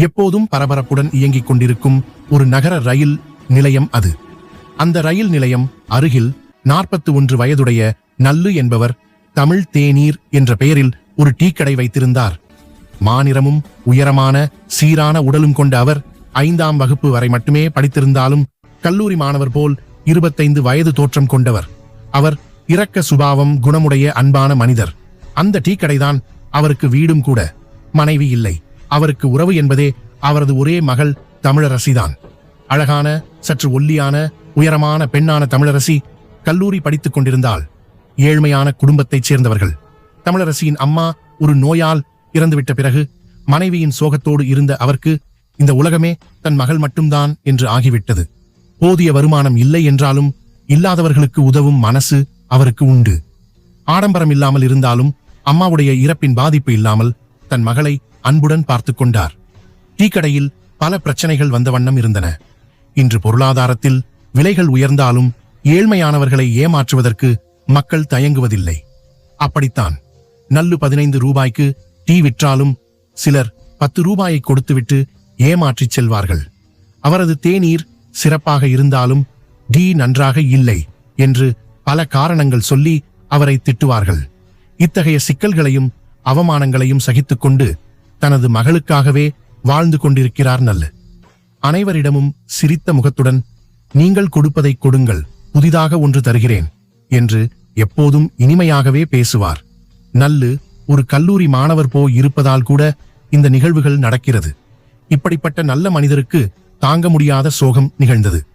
எப்போதும் பரபரப்புடன் இயங்கிக் கொண்டிருக்கும் ஒரு நகர ரயில் நிலையம் அது. அந்த ரயில் நிலையம் அருகில் நாற்பத்தி ஒன்று வயதுடைய நல்லு என்பவர் தமிழ் தேநீர் என்ற பெயரில் ஒரு டீ கடை வைத்திருந்தார். மாநிறமும் உயரமான சீரான உடலும் கொண்ட அவர் ஐந்தாம் வகுப்பு வரை மட்டுமே படித்திருந்தாலும் கல்லூரி மாணவர் போல் இருபத்தைந்து வயது தோற்றம் கொண்டவர். அவர் இரக்க சுபாவம் குணமுடைய அன்பான மனிதர். அந்த டீ கடைதான் அவருக்கு வீடும் கூட. மனைவி இல்லை. அவருக்கு உறவு என்பதே அவரது ஒரே மகள் தமிழரசிதான். அழகான சற்று ஒல்லியான உயரமான பெண்ணான தமிழரசி கல்லூரி படித்துக் கொண்டிருந்தால் ஏழ்மையான குடும்பத்தைச் சேர்ந்தவர்கள். தமிழரசியின் அம்மா ஒரு நோயால் இறந்துவிட்ட பிறகு மனைவியின் சோகத்தோடு இருந்த அவருக்கு இந்த உலகமே தன் மகள் மட்டும்தான் என்று ஆகிவிட்டது. போதிய வருமானம் இல்லை என்றாலும் இல்லாதவர்களுக்கு உதவும் மனசு அவருக்கு உண்டு. ஆடம்பரம் இல்லாமல் இருந்தாலும் அம்மாவுடைய இறப்பின் பாதிப்பு இல்லாமல் தன் மகளை அன்புடன் பார்த்து கொண்டார். டீக்கடையில் பல பிரச்சனைகள் வந்த வண்ணம் இருந்தன. இன்று பொருளாதாரத்தில் விலைகள் உயர்ந்தாலும் ஏழ்மையானவர்களை ஏமாற்றுவதற்கு மக்கள் தயங்குவதில்லை. அப்படித்தான் நல்லு பதினைந்து ரூபாய்க்கு டீ விற்றாலும் சிலர் பத்து ரூபாயை கொடுத்துவிட்டு ஏமாற்றிச் செல்வார்கள். அவரது தேநீர் சிறப்பாக இருந்தாலும் டீ நன்றாக இல்லை என்று பல காரணங்கள் சொல்லி அவரை திட்டுவார்கள். இத்தகைய சிக்கல்களையும் அவமானங்களையும் சகித்துக்கொண்டு தனது மகளுக்காகவே வாழ்ந்து கொண்டிருக்கிறார் நல்ல. அனைவரிடமும் சிரித்த முகத்துடன் நீங்கள் கொடுப்பதை கொடுங்கள் புதிதாக ஒன்று தருகிறேன் என்று எப்போதும் இனிமையாகவே பேசுவார். நல்லு ஒரு கல்லூரி மாணவர் போய் இருப்பதால் கூட இந்த நிகழ்வுகள் நடக்கிறது. இப்படிப்பட்ட நல்ல மனிதருக்கு தாங்க முடியாத சோகம் நிகழ்ந்தது.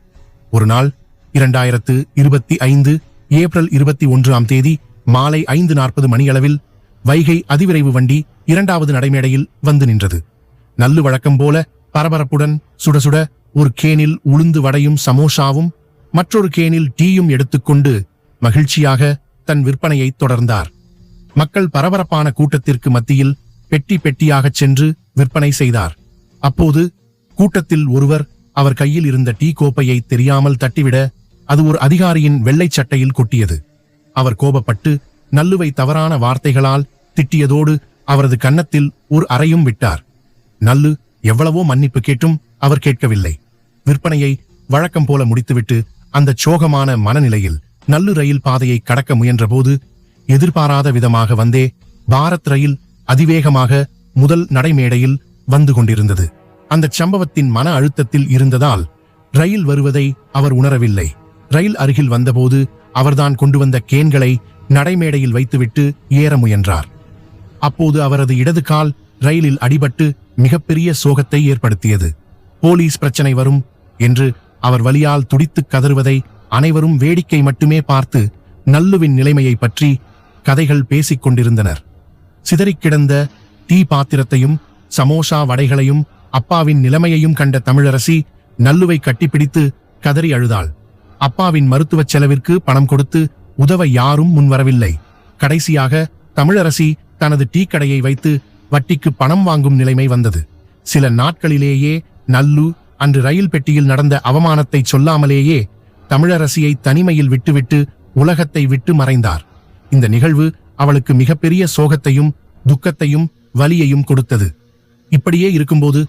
ஒரு நாள் இரண்டாயிரத்து இருபத்தி ஐந்து ஏப்ரல் இருபத்தி ஒன்றாம் தேதி மாலை ஐந்து நாற்பது மணியளவில் வைகை அதிவிரைவு வண்டி இரண்டாவது நடைமேடையில் வந்து நின்றது. நல்லு வழக்கம் போல பரபரப்புடன் சுட சுட ஒரு கேனில் உளுந்து வடையும் சமோசாவும் மற்றொரு கேனில் டீயும் எடுத்துக்கொண்டு மகிழ்ச்சியாக தன் விற்பனையை தொடர்ந்தார். மக்கள் பரபரப்பான கூட்டத்திற்கு மத்தியில் பெட்டி பெட்டியாகச் சென்று விற்பனை செய்தார். அப்போது கூட்டத்தில் ஒருவர் அவர் கையில் இருந்த டீ கோப்பையை தெரியாமல் தட்டிவிட அது ஒரு அதிகாரியின் வெள்ளைச் சட்டையில் கொட்டியது. அவர் கோபப்பட்டு நல்லுவை தவறான வார்த்தைகளால் திட்டியதோடு அவரது கன்னத்தில் ஒரு அறையும் விட்டார். நல்லு எவ்வளவோ மன்னிப்பு கேட்டும் அவர் கேட்கவில்லை. விற்பனையை வழக்கம் போல முடித்துவிட்டு அந்த சோகமான மனநிலையில் நல்லு ரயில் பாதையை கடக்க முயன்றபோது எதிர்பாராத விதமாக வந்தே பாரத் ரயில் அதிவேகமாக முதல் நடைமேடையில் வந்து கொண்டிருந்தது. அந்த சம்பவத்தின் மன அழுத்தத்தில் இருந்ததால் ரயில் வருவதை அவர் உணரவில்லை. ரயில் அருகில் வந்தபோது அவர்தான் கொண்டு வந்த கேன்களை நடைமேடையில் வைத்துவிட்டு ஏற முயன்றார். அப்போது அவரது இடது கால் ரயிலில் அடிபட்டு மிகப்பெரிய சோகத்தை ஏற்படுத்தியது. போலீஸ் பிரச்சனை வரும் என்று அவர் வலியால் துடித்துக் கதறுவதை அனைவரும் வேடிக்கை மட்டுமே பார்த்து நல்லுவின் நிலைமையை பற்றி கதைகள் பேசிக் கொண்டிருந்தனர். சிதறிக்கிடந்த தீ டீ பாத்திரத்தையும் சமோசா வடைகளையும் அப்பாவின் நிலைமையையும் கண்ட தமிழரசி நல்லுவை கட்டிப்பிடித்து கதறி அழுதாள். அப்பாவின் மருத்துவச் செலவிற்கு பணம் கொடுத்து உதவ யாரும் முன்வரவில்லை. கடைசியாக தமிழரசி தனது டீ கடையை வைத்து வட்டிக்கு பணம் வாங்கும் நிலைமை வந்தது. சில நாட்களிலேயே நல்லு அன்று ரயில் பெட்டியில் நடந்த அவமானத்தை சொல்லாமலேயே தமிழரசியை தனிமையில் விட்டுவிட்டு உலகத்தை விட்டு மறைந்தார். இந்த நிகழ்வு அவளுக்கு மிகப்பெரிய சோகத்தையும் துக்கத்தையும் வலியையும் கொடுத்தது. இப்படியே இருக்கும்போது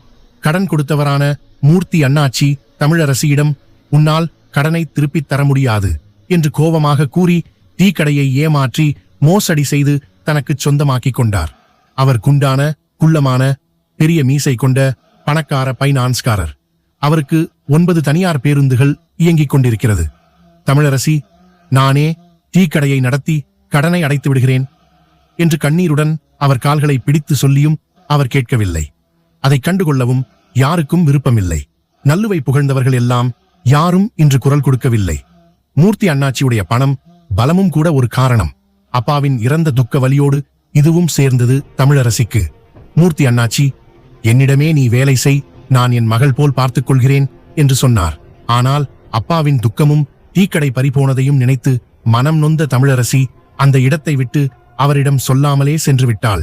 கடன் கொடுத்தவரான மூர்த்தி அண்ணாச்சி தமிழரசியிடம் உன்னால் கடனை திருப்பித் தர முடியாது என்று கோபமாக கூறி டீ கடையை ஏமாற்றி மோசடி செய்து தனக்கு சொந்தமாக்கிக் கொண்டார். அவர் குண்டான குள்ளமான பெரிய மீசை கொண்ட பணக்கார பைனான்ஸ்காரர். அவருக்கு ஒன்பது தனியார் பேருந்துகள் இயங்கிக் கொண்டிருக்கிறது. தமிழரசி நானே தீக்கடையை நடத்தி கடனை அடைத்து விடுகிறேன் என்று கண்ணீருடன் அவர் கால்களை பிடித்து சொல்லியும் அவர் கேட்கவில்லை. அதை கண்டுகொள்ளவும் யாருக்கும் விருப்பமில்லை. நல்லுவை புகழ்ந்தவர்கள் எல்லாம் யாரும் இன்று குரல் கொடுக்கவில்லை. மூர்த்தி அண்ணாச்சியுடைய பணம் பலமும் கூட ஒரு காரணம். அப்பாவின் இறந்த துக்க வலியோடு இதுவும் சேர்ந்தது தமிழரசிக்கு. மூர்த்தி அண்ணாச்சி என்னிடமே நீ வேலை செய் நான் என் மகள் போல் பார்த்துக் கொள்கிறேன் என்று சொன்னார். ஆனால் அப்பாவின் துக்கமும் டீக்கடை பறிபோனதையும் நினைத்து மனம் நொந்த தமிழரசி அந்த இடத்தை விட்டு அவரிடம் சொல்லாமலே சென்று விட்டாள்.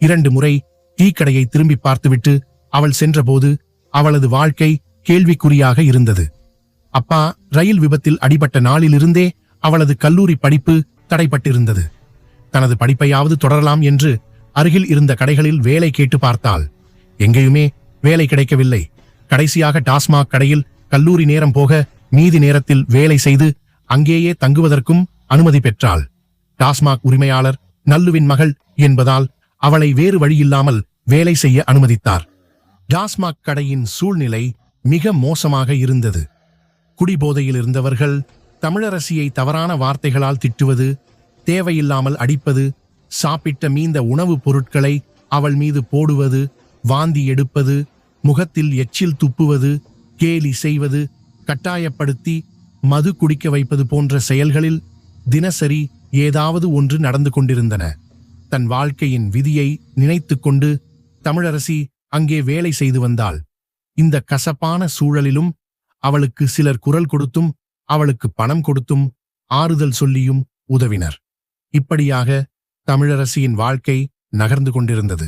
இரண்டு முறை டீக்கடையை திரும்பி பார்த்துவிட்டு அவள் சென்றபோது அவளது வாழ்க்கை கேள்விக்குறியாக இருந்தது. அப்பா ரயில் விபத்தில் அடிபட்ட நாளிலிருந்தே அவளது கல்லூரி படிப்பு தடைப்பட்டிருந்தது. தனது படிப்பையாவது தொடரலாம் என்று அருகில் இருந்த கடைகளில் வேலை கேட்டு பார்த்தாள். எங்கேயுமே வேலை கிடைக்கவில்லை. கடைசியாக டாஸ்மாக் கடையில் கல்லூரி நேரம் போக மீதி நேரத்தில் வேலை செய்து அங்கேயே தங்குவதற்கும் அனுமதி பெற்றாள். டாஸ்மாக் உரிமையாளர் நல்லுவின் மகள் என்பதால் அவளை வேறு வழியில்லாமல் வேலை செய்ய அனுமதித்தார். டாஸ்மாக் கடையின் சூழ்நிலை மிக மோசமாக இருந்தது. குடிபோதையில் இருந்தவர்கள் தமிழரசியை தவறான வார்த்தைகளால் திட்டுவது தேவையில்லாமல் அடிப்பது சாப்பிட்ட மீந்த உணவுப் பொருட்களை அவள் மீது போடுவது வாந்தி எடுப்பது முகத்தில் எச்சில் துப்புவது கேலி செய்வது கட்டாயப்படுத்தி மது குடிக்க வைப்பது போன்ற செயல்களில் தினசரி ஏதாவது ஒன்று நடந்து கொண்டிருந்தன. தன் வாழ்க்கையின் விதியை நினைத்து கொண்டு தமிழரசி அங்கே வேலை செய்து வந்தாள். இந்த கசப்பான சூழலிலும் அவளுக்கு சிலர் குரல் கொடுத்தும் அவளுக்கு பணம் கொடுத்தும் ஆறுதல் சொல்லியும் உதவினர். இப்படியாக தமிழரசியின் வாழ்க்கை நகர்ந்து கொண்டிருந்தது.